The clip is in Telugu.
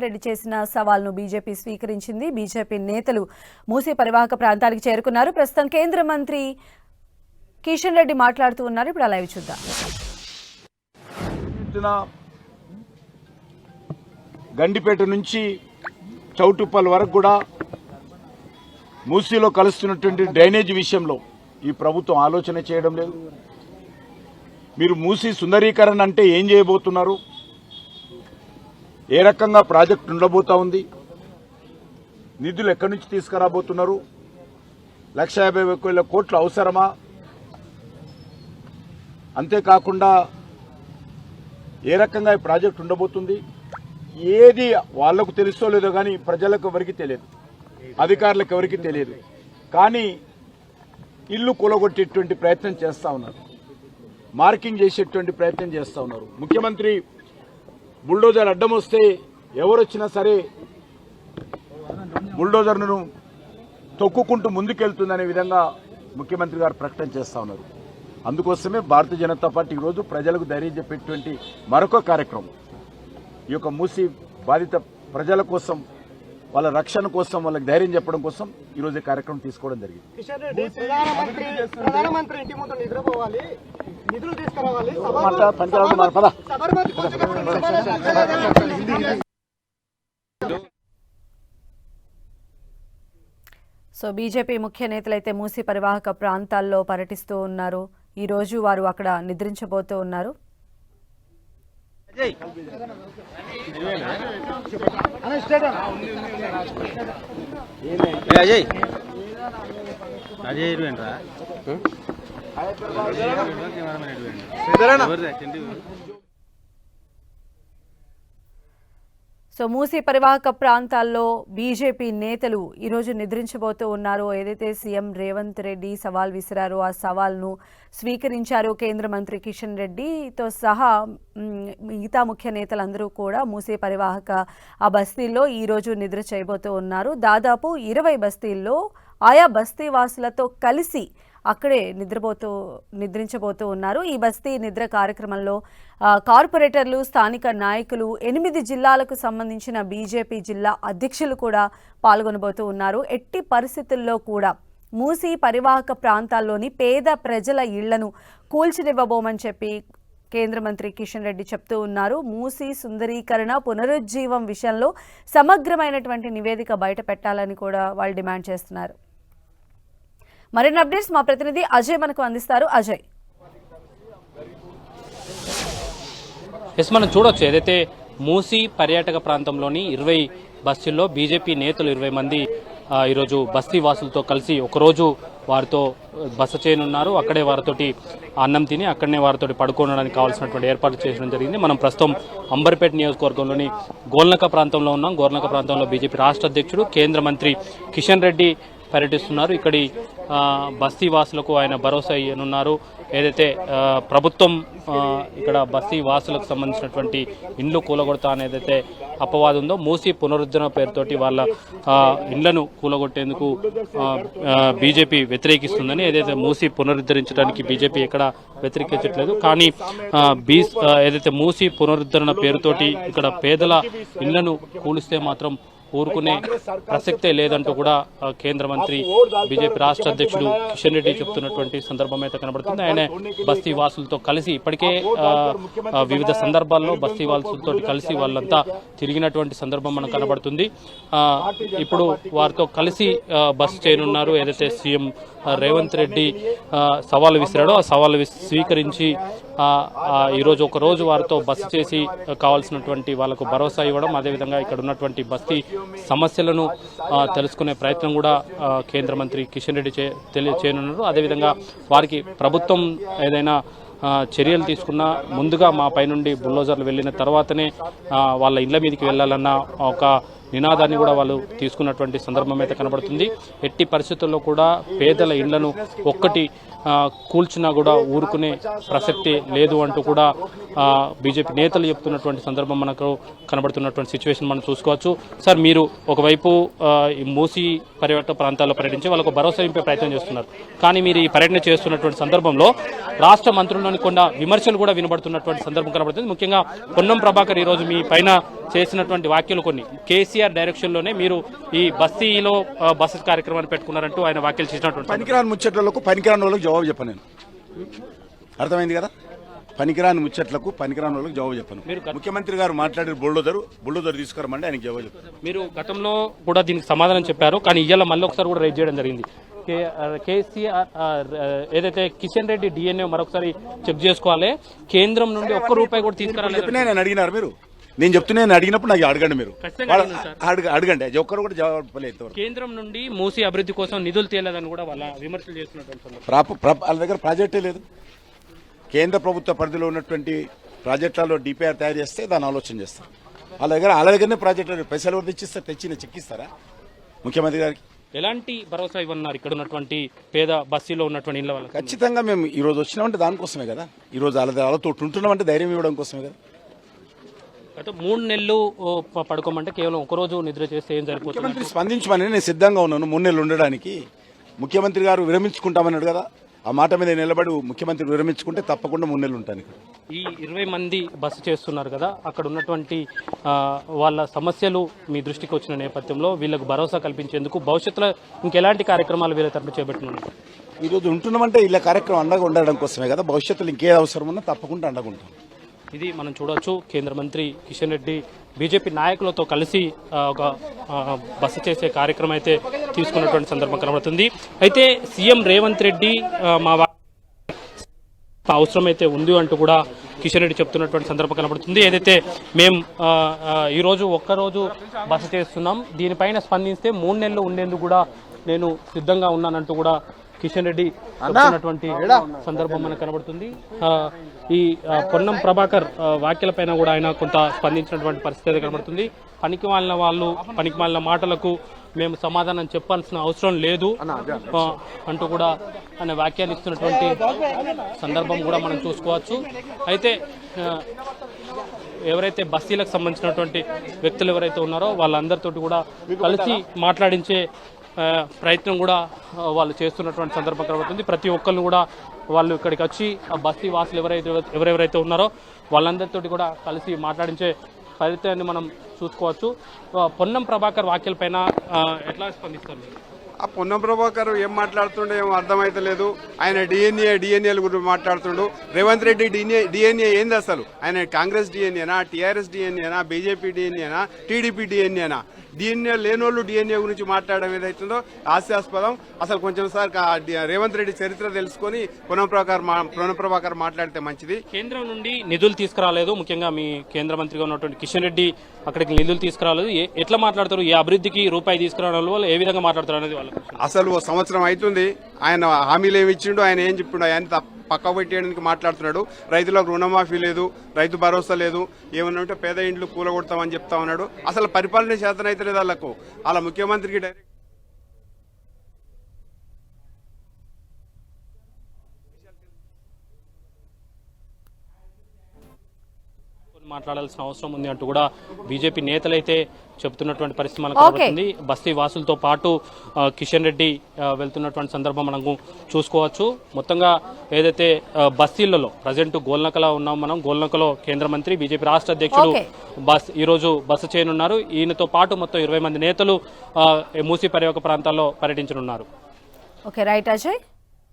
రేవంత్ రెడ్డి చేసిన సవాల్ను బీజేపీ స్వీకరించింది. బీజేపీ నేతలు మూసీ పరివాహక ప్రాంతానికి చేరుకున్నారు. ప్రస్తుతం కేంద్ర మంత్రి కిషన్ రెడ్డి మాట్లాడుతూ ఉన్నారు. ఇప్పుడు అలా చూద్దాం. గండిపేట నుంచి చౌటుప్పల్ వరకు కూడా మూసీలో కలుస్తున్నటువంటి డ్రైనేజ్ విషయంలో ఈ ప్రభుత్వం ఆలోచన చేయడం లేదు. మీరు మూసీ సుందరీకరణ అంటే ఏం చేయబోతున్నారు? ఏ రకంగా ప్రాజెక్ట్ ఉండబోతా ఉంది? నిధులు ఎక్కడి నుంచి తీసుకురాబోతున్నారు? లక్ష యాభై వేల కోట్లు అవసరమా? అంతేకాకుండా ఏ రకంగా ఈ ప్రాజెక్ట్ ఉండబోతుంది? ఏది వాళ్ళకు తెలుసో లేదో కానీ ప్రజలకు ఎవరికి తెలియదు. అధికారులకు ఎవరికి తెలియదు. కానీ ఇల్లు కూలగొట్టేటువంటి ప్రయత్నం చేస్తా ఉన్నారు. మార్కింగ్ చేసేటువంటి ప్రయత్నం చేస్తా ఉన్నారు. ముఖ్యమంత్రి బుల్డోజర్ అడ్డం వస్తే ఎవరు వచ్చినా సరే బుల్డోజర్ను తొక్కుకుంటూ ముందుకెళ్తుందనే విధంగా ముఖ్యమంత్రి గారు ప్రకటన చేస్తా ఉన్నారు. అందుకోసమే భారతీయ జనతా పార్టీ ఈరోజు ప్రజలకు ధైర్యం చెప్పేటువంటి మరొక కార్యక్రమం. ఈ యొక్క మూసి బాధిత ప్రజల కోసం వాళ్ళ రక్షణ కోసం వాళ్ళకి ధైర్యం చెప్పడం కోసం ఈరోజు ఈ కార్యక్రమం తీసుకోవడం జరిగింది. కిషన్ రెడ్డి ప్రధానమంత్రి ప్రధానమంత్రి ఇంటి ముందు నిద్రపోవాలి. నిధులు తీసుకురావాలి. సో బీజేపీ ముఖ్య నేతలైతే మూసీ పరివాహక ప్రాంతాల్లో పర్యటిస్తూ ఉన్నారు. ఈ రోజు వారు అక్కడ నిద్రించబోతూ ఉన్నారు. అజయ్. అజయ్. ఇరువేంట్రా? సో మూసీ పరివాహక ప్రాంతాల్లో బీజేపీ నేతలు ఈరోజు నిద్రించబోతూ ఉన్నారో. ఏదైతే సీఎం రేవంత్ రెడ్డి సవాల్ విసిరారో ఆ సవాల్ను స్వీకరించారు కేంద్ర మంత్రి కిషన్ రెడ్డితో సహా మిగతా ముఖ్య నేతలందరూ కూడా మూసీ పరివాహక ఆ బస్తీల్లో ఈరోజు నిద్ర చేయబోతూ ఉన్నారు. దాదాపు ఇరవై బస్తీల్లో ఆయా బస్తీ వాసులతో కలిసి అక్కడే నిద్రపోతూ నిద్రించబోతూ ఉన్నారు. ఈ బస్తీ నిద్ర కార్యక్రమంలో కార్పొరేటర్లు స్థానిక నాయకులు ఎనిమిది జిల్లాలకు సంబంధించిన బీజేపీ జిల్లా అధ్యక్షులు కూడా పాల్గొనబోతూ ఉన్నారు. ఎట్టి పరిస్థితుల్లో కూడా మూసి పరివాహక ప్రాంతాల్లోని పేద ప్రజల ఇళ్ళను కూల్చినివ్వబోమని చెప్పి కేంద్ర మంత్రి కిషన్ రెడ్డి చెప్తూ ఉన్నారు. మూసి సుందరీకరణ పునరుజ్జీవం విషయంలో సమగ్రమైనటువంటి నివేదిక బయట పెట్టాలని కూడా వాళ్ళు డిమాండ్ చేస్తున్నారు. మరిన్ని అప్డేట్స్ మా ప్రతినిధి అజయ్ మనకు అందిస్తారు. అజయ్. ఎస్ మనం చూడొచ్చు. ఏదైతే మూసీ పర్యాటక ప్రాంతంలోని ఇరవై బస్సుల్లో బీజేపీ నేతలు ఇరవై మంది ఈరోజు బస్తీ వాసులతో కలిసి ఒకరోజు వారితో బస చేయనున్నారు. అక్కడే వారితోటి అన్నం తిని అక్కడనే వారితోటి పడుకోవడానికి కావాల్సినటువంటి ఏర్పాట్లు చేయడం జరిగింది. మనం ప్రస్తుతం అంబర్పేట నియోజకవర్గంలోని గోల్నక ప్రాంతంలో ఉన్నాం. గోల్నక ప్రాంతంలో బీజేపీ రాష్ట్ర అధ్యక్షుడు కేంద్ర మంత్రి కిషన్ రెడ్డి పర్యటిస్తున్నారు. ఇక్కడి బస్తీ వాసులకు ఆయన భరోసా ఇవ్వనున్నారు ఏదైతే ప్రభుత్వం ఇక్కడ బస్తీ వాసులకు సంబంధించినటువంటి ఇండ్లు కూలగొడతా అనేదైతే అపవాదం ఉందో మూసి పునరుద్ధరణ పేరుతోటి వాళ్ళ ఇండ్లను కూలగొట్టేందుకు బీజేపీ వ్యతిరేకిస్తుందని ఏదైతే మూసి పునరుద్ధరించడానికి బీజేపీ ఎక్కడ వ్యతిరేకించట్లేదు. కానీ బీ ఏదైతే మూసి పునరుద్ధరణ పేరుతోటి ఇక్కడ పేదల ఇళ్ళను కూలిస్తే మాత్రం ఊరుకునే ప్రసక్తే లేదంటూ కూడా కేంద్ర మంత్రి బీజేపీ రాష్ట్ర అధ్యక్షుడు కిషన్ రెడ్డి చెప్తున్నటువంటి సందర్భం అయితే కనబడుతుంది. ఆయన బస్తీ వాసులతో కలిసి ఇప్పటికే వివిధ సందర్భాల్లో బస్తీ వాసులతో కలిసి వాళ్ళంతా తిరిగినటువంటి సందర్భం మనకు కనబడుతుంది. ఇప్పుడు వారితో కలిసి బస్ చేయనున్నారు ఏదైతే సీఎం రేవంత్ రెడ్డి సవాలు విసిరాడో ఆ సవాలు స్వీకరించి ఈరోజు ఒక రోజు వారితో బస చేసి కావాల్సినటువంటి వాళ్ళకు భరోసా ఇవ్వడం అదేవిధంగా ఇక్కడ ఉన్నటువంటి బస్తీ సమస్యలను తెలుసుకునే ప్రయత్నం కూడా కేంద్ర మంత్రి కిషన్ రెడ్డి చే తెలియ చేయనున్నారు. అదేవిధంగా వారికి ప్రభుత్వం ఏదైనా చర్యలు తీసుకున్నా ముందుగా మా పైనుండి బుల్డోజర్లు వెళ్ళిన తర్వాతనే వాళ్ళ ఇళ్ళ మీదకి వెళ్ళాలన్న ఒక నినాదాన్ని కూడా వాళ్ళు తీసుకున్నటువంటి సందర్భం అయితే కనబడుతుంది. ఎట్టి పరిస్థితుల్లో కూడా పేదల ఇళ్ళను ఒక్కటి కూల్చినా కూడా ఊరుకునే ప్రసక్తి లేదు అంటూ కూడా బీజేపీ నేతలు చెప్తున్నటువంటి సందర్భం మనకు కనబడుతున్నటువంటి సిచ్యువేషన్ మనం చూసుకోవచ్చు. సార్ మీరు ఒకవైపు మూసి ఈ మూసీ పర్యాటక ప్రాంతాల్లో పర్యటించి వాళ్ళకు భరోసా ఇంపే ప్రయత్నం చేస్తున్నారు. కానీ మీరు ఈ పర్యటన చేస్తున్నటువంటి సందర్భంలో రాష్ట్ర మంత్రుల్లోని కొన్ని విమర్శలు కూడా వినబడుతున్నటువంటి సందర్భం కనబడుతుంది. ముఖ్యంగా పొన్నం ప్రభాకర్ ఈరోజు మీ పైన చేసినటువంటి వ్యాఖ్యలు కొన్ని. కేసీఆర్ డైరెక్షన్లోనే మీరు ఈ బస్తీలో బస్సు కార్యక్రమాన్ని పెట్టుకున్నారంటూ ఆయన వ్యాఖ్యలు చేసినటువంటి పనికిరాని ముచ్చట్లకు పనికిరాని వాళ్ళకి జవాబు చెప్పను నేను. అర్థమైంది కదా? పనికిరాని ముచ్చట్లకు పనికిరాని వాళ్ళకి జవాబు చెప్పను. ముఖ్యమంత్రి గారు మాట్లాడే బుల్డోదరు బుల్డోదర్ తీసుకురమంటే ఆయనకి జవాబు చెప్పాను. మీరు గతంలో కూడా దీనికి సమాధానం చెప్పారు కానీ ఇవాళ మళ్ళీ ఒకసారి కూడా రైజ్ చేయడం జరిగింది. కేసీఆర్ ఏదైతే కిషన్ రెడ్డి డిఎన్ఏ మరొకసారి చెక్ చేసుకోవాలి కేంద్రం నుండి ఒక్క రూపాయి కూడా తీసుకురాలేదు. నేను అడిగినారు మీరు? నేను చెప్తున్నా నేను అడిగినప్పుడు నాకు అడగండి మీరు. ఖచ్చితంగా వాళ్ళ- సార్. అడగండి. అది ఒక్కరు కూడా జవాబు చెప్పలేదు ఇంతవరకు. కేంద్రం నుండి మూసి అభివృద్ధి కోసం నిధులు తేలేదని కూడా వాళ్ళ విమర్శలు చేస్తున్నటువంటి సందర్భం. ప్రాప ప్ర- వాళ్ళ దగ్గర ప్రాజెక్టే లేదు. కేంద్ర ప్రభుత్వ పరిధిలో ఉన్నటువంటి ప్రాజెక్టులలో డిపిఆర్ తయారు చేస్తే దాన్ని ఆలోచన చేస్తారు. వాళ్ళ దగ్గర వాళ్ళ దగ్గరనే ప్రాజెక్టులు పైసలు ఎవరు తెచ్చిస్తారు తెచ్చిన చెక్కిస్తారా? ముఖ్యమంత్రి గారికి. ఎలాంటి భరోసా ఇవ్వన్నారు ఇక్కడ ఉన్నటువంటి పేద బస్తీలో ఉన్నటువంటి ఇళ్ళ వాళ్ళకి? ఖచ్చితంగా మేము ఈ రోజు వచ్చినామంటే దానికోసమే కదా. ఈ రోజు వాళ్ళ వాళ్ళతో ఉంటున్నామంటే ధైర్యం ఇవ్వడం కోసమే కదా. అయితే మూడు నెలలు పడుకోమంటే కేవలం ఒక రోజు నిద్ర చేస్తే ఏం సరిపోతుంది ముఖ్యమంత్రి స్పందించమని నేను సిద్ధంగా ఉన్నాను మూడు నెలలు ఉండడానికి. ముఖ్యమంత్రి గారు విరమించుకుంటామన్నాడు కదా ఆ మాట మీద నిలబడి ముఖ్యమంత్రి విరమించుకుంటే తప్పకుండా మూడు నెలలు ఉంటాను ఇక్కడ. ఈ ఇరవై మంది బస్సు చేస్తున్నారు కదా అక్కడ ఉన్నటువంటి వాళ్ళ సమస్యలు మీ దృష్టికి వచ్చిన నేపథ్యంలో వీళ్ళకు భరోసా కల్పించేందుకు భవిష్యత్తులో ఇంకెలాంటి కార్యక్రమాలు వీళ్ళ తరపు చేపట్టనున్నారు? ఈ రోజు ఉంటున్నామంటే ఇలా కార్యక్రమం అండగా ఉండడం కోసమే కదా భవిష్యత్తులో ఇంకే అవసరం ఉన్నా తప్పకుండా అండగా ఉంటాం. ఇది మనం చూడవచ్చు కేంద్ర మంత్రి కిషన్ రెడ్డి బీజేపీ నాయకులతో కలిసి ఒక బస చేసే కార్యక్రమం అయితే తీసుకున్నటువంటి సందర్భం కనబడుతుంది. అయితే సీఎం రేవంత్ రెడ్డి మా అవసరం అయితే ఉంది అంటూ కూడా కిషన్ రెడ్డి చెప్తున్నటువంటి సందర్భం కనబడుతుంది. ఏదైతే మేము ఈరోజు ఒక్కరోజు బస చేస్తున్నాం. దీనిపైన స్పందిస్తే మూడు నెలలు ఉండేందుకు కూడా నేను సిద్ధంగా ఉన్నానంటూ కూడా కిషన్ రెడ్డి చెప్తున్నటువంటి సందర్భం మనకు కనబడుతుంది. ఈ పొన్నం ప్రభాకర్ వ్యాఖ్యలపైన కూడా ఆయన కొంత స్పందించినటువంటి పరిస్థితి కనబడుతుంది. పనికి మాలిన వాళ్ళు పనికి మాలిన మాటలకు మేము సమాధానం చెప్పాల్సిన అవసరం లేదు. అంటూ కూడా ఆయన వ్యాఖ్యానిస్తున్నటువంటి సందర్భం కూడా మనం చూసుకోవచ్చు. అయితే ఎవరైతే బస్తీలకు సంబంధించినటువంటి వ్యక్తులు ఎవరైతే ఉన్నారో వాళ్ళందరితోటి కూడా కలిసి మాట్లాడించే ప్రయత్నం కూడా వాళ్ళు చేస్తున్నటువంటి సందర్భం కనబడుతుంది ప్రతి ఒక్కళ్ళు కూడా వాళ్ళు ఇక్కడికి వచ్చి ఆ బస్తీ వాసులు ఎవరైతే ఎవరెవరైతే ఉన్నారో వాళ్ళందరితోటి కూడా కలిసి మాట్లాడించే ఫలితాన్ని మనం చూసుకోవచ్చు పొన్నం ప్రభాకర్ వ్యాఖ్యలపైన ఎట్లా స్పందిస్తారు మీరు? ఆ పొన్నం ప్రభాకర్ ఏం మాట్లాడుతుండో ఏం అర్థమైతలేదు ఆయన డిఎన్ఏ డిఎన్ఏల గురించి మాట్లాడుతుండు రేవంత్ రెడ్డి డిఎన్ఏ డిఎన్ఏ ఏంది అసలు ఆయన కాంగ్రెస్ డిఎన్ఏనా టీఆర్ఎస్ డిఎన్ఏనా బీజేపీ డిఎన్ఏనా టీడీపీ డిఎన్ఏనా డిఎన్ఏ లేనోళ్ళు డిఎన్ఏ గురించి మాట్లాడడం ఏదైతుందో హాస్యాస్పదం అసలు కొంచెం సార్ రేవంత్ రెడ్డి చరిత్ర తెలుసుకొని పొన్నం ప్రభాకర్ మా- పొన్నం ప్రభాకర్ మాట్లాడితే మంచిది కేంద్రం నుండి నిధులు తీసుకురాలేదు ముఖ్యంగా మీ కేంద్ర మంత్రిగా ఉన్నటువంటి కిషన్ రెడ్డి అక్కడికి నిధులు తీసుకురాలేదు ఎట్లా మాట్లాడతారు ఈ అభివృద్ధికి రూపాయి తీసుకురావడం వల్ల ఏ విధంగా మాట్లాడతారు అనేది అసలు ఓ సంవత్సరం అవుతుంది ఆయన హామీలు ఏమి ఇచ్చిండు ఆయన ఏం చెప్పిండు ఆయన పక్క పెట్టేయడానికి మాట్లాడుతున్నాడు. రైతులకు రుణమాఫీ లేదు రైతు భరోసా లేదు. ఏమన్నా ఉంటే పేద ఇండ్లు కూలగొడతామని చెప్తా ఉన్నాడు. అసలు పరిపాలన శాతం అయితే లేదు వాళ్ళకు. అలా ముఖ్యమంత్రికి డైరెక్ట్ మాట్లాడాల్సిన అవసరం ఉంది అంటూ కూడా బీజేపీ నేతలైతే చెప్తున్నటువంటి పరిస్థితి మనకు. కనబడుతుంది. బస్తీ వాసులతో పాటు కిషన్ రెడ్డి వెళ్తున్నటువంటి సందర్భం మనకు చూసుకోవచ్చు. మొత్తంగా ఏదైతే బస్తీలలో ప్రజెంట్ గోల్నకలో ఉన్నాం మనం గోల్నకలో కేంద్ర మంత్రి బీజేపీ రాష్ట్ర అధ్యక్షుడు. బస్ ఈ రోజు బస చేయనున్నారు. ఈయనతో పాటు మొత్తం ఇరవై మంది నేతలు మూసీ పర్యావక ప్రాంతాల్లో పర్యటించనున్నారు. Okay right Ajay.